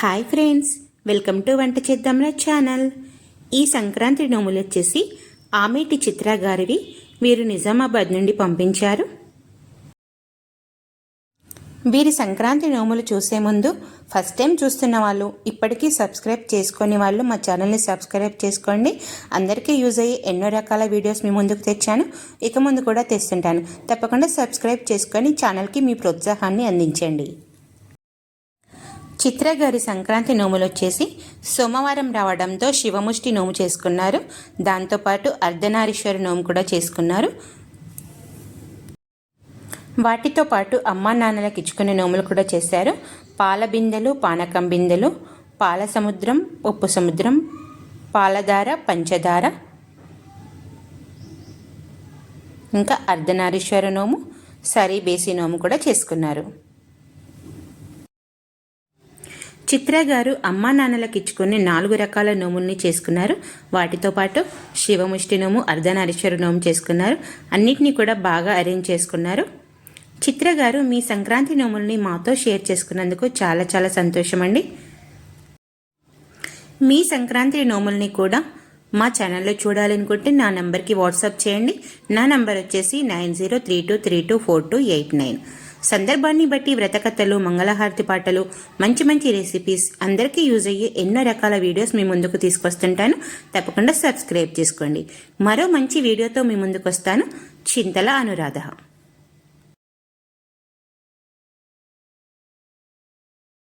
Hi friends welcome to వంట చేద్దాంరా channel ఈ సంక్రాంతి నోములు వచ్చేసి ఆమెటి చిత్ర గారివి వీరు నిజామాబాద్ నుండి పంపించారు. వీరి సంక్రాంతి నోములు చూసే ముందు ఫస్ట్ టైం చూస్తున్న వాళ్ళు ఇప్పటికీ సబ్స్క్రైబ్ చేసుకునే వాళ్ళు మా ఛానల్ని సబ్స్క్రైబ్ చేసుకోండి. అందరికీ యూజ్ అయ్యే ఎన్నో రకాల వీడియోస్ మీ ముందుకు తెచ్చాను. ఇక ముందు కూడా తెస్తుంటాను. తప్పకుండా సబ్స్క్రైబ్ చేసుకొని ఛానల్కి మీ ప్రోత్సాహాన్ని అందించండి. చిత్ర గారి సంక్రాంతి నోములు వచ్చేసి సోమవారం రావడంతో శివముష్టి నోము చేసుకున్నారు. దాంతోపాటు అర్ధనారీశ్వర నోము కూడా చేసుకున్నారు. వాటితో పాటు అమ్మా నాన్నలకు ఇచ్చుకునే నోములు కూడా చేశారు. పాల బిందెలు పానకం బిందెలు పాల సముద్రం ఉప్పు సముద్రం పాలధార పంచదార ఇంకా అర్ధనారీశ్వర నోము సరీ బేసి నోము కూడా చేసుకున్నారు. చిత్ర గారు అమ్మా నాన్నలకు ఇచ్చుకుని నాలుగు రకాల నోముల్ని చేసుకున్నారు. వాటితో పాటు శివముష్టి నోము అర్ధనారీశ్వర నోము చేసుకున్నారు. అన్నిటినీ కూడా బాగా అరేంజ్ చేసుకున్నారు. చిత్ర గారు మీ సంక్రాంతి నోముల్ని మాతో షేర్ చేసుకున్నందుకు చాలా చాలా సంతోషం అండి మీ సంక్రాంతి నోముల్ని కూడా మా ఛానల్లో చూడాలనుకుంటే నా నంబర్కి వాట్సాప్ చేయండి. నా నంబర్ వచ్చేసి nine zero three two three two four two eight nine. సందర్భాన్ని బట్టి వ్రతకథలు మంగళహారతి పాటలు మంచి మంచి రెసిపీస్ అందరికీ యూజ్ అయ్యే ఎన్నో రకాల వీడియోస్ మీ ముందుకు తీసుకొస్తుంటాను. తప్పకుండా సబ్స్క్రైబ్ చేసుకోండి. మరో మంచి వీడియోతో మీ ముందుకు వస్తాను చింతల అనురాధ.